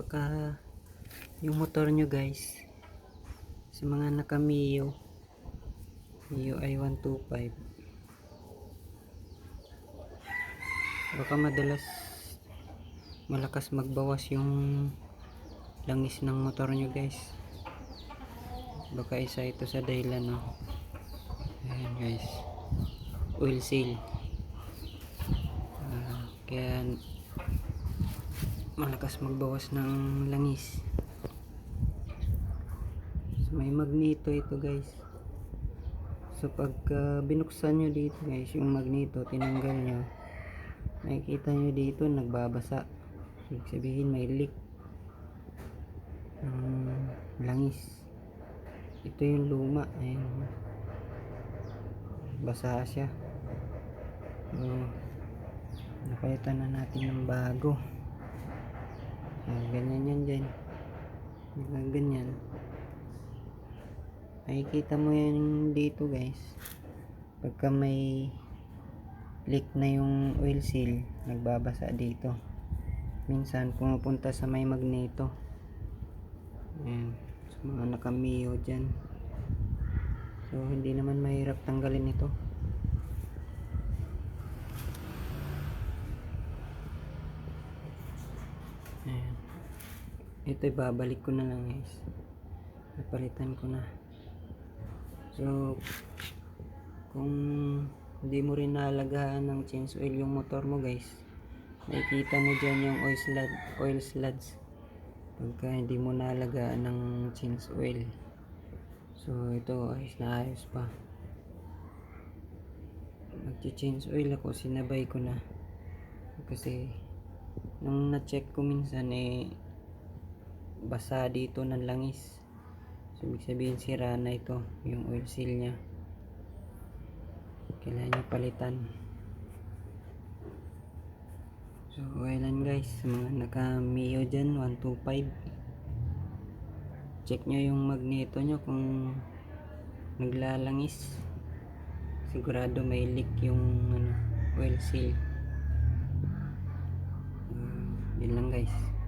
baka yung motor nyo guys. Sa mga naka Mio Mio i125 baka madalas malakas magbawas yung langis ng motor nyo guys. Baka isa ito sa dahilan no? Ayan guys. Oil seal. Ah, kaya malakas magbawas ng langis. So, may magneto ito guys. So pagka binuksan nyo dito guys yung magneto tinanggal nyo. Nakikita nyo dito nagbabasa. Ibig sabihin may leak ng langis. Ito yung luma. Ayan. Basa siya. So, napalitan na natin ng bago ganyan yan dyan. Mga ganyan nakikita mo yan dito guys. Pagka may leak na yung oil seal nagbabasa dito. Minsan pumupunta sa may magneto. Ayan, sa mga nakamiyo dyan. So hindi naman mahirap tanggalin ito Ito ibabalik ko na lang guys. Napalitan ko na. So, kung hindi mo rin naalagaan ng change oil yung motor mo guys, nakikita mo dyan yung oil, slud, oil sluds. Pagka hindi mo naalagaan ng change oil. So, ito ayos na ayos pa. Mag-change oil ako, sinabay ko na. Kasi, nung na-check ko minsan eh basa dito ng langis. So ibig sabihin sira na ito yung oil seal nya kailangan nyo palitan. So kailan guys mga naka Mio dyan 125 check nyo yung magneto nyo kung naglalangis. Sigurado may leak yung ano, oil seal. Yun lang guys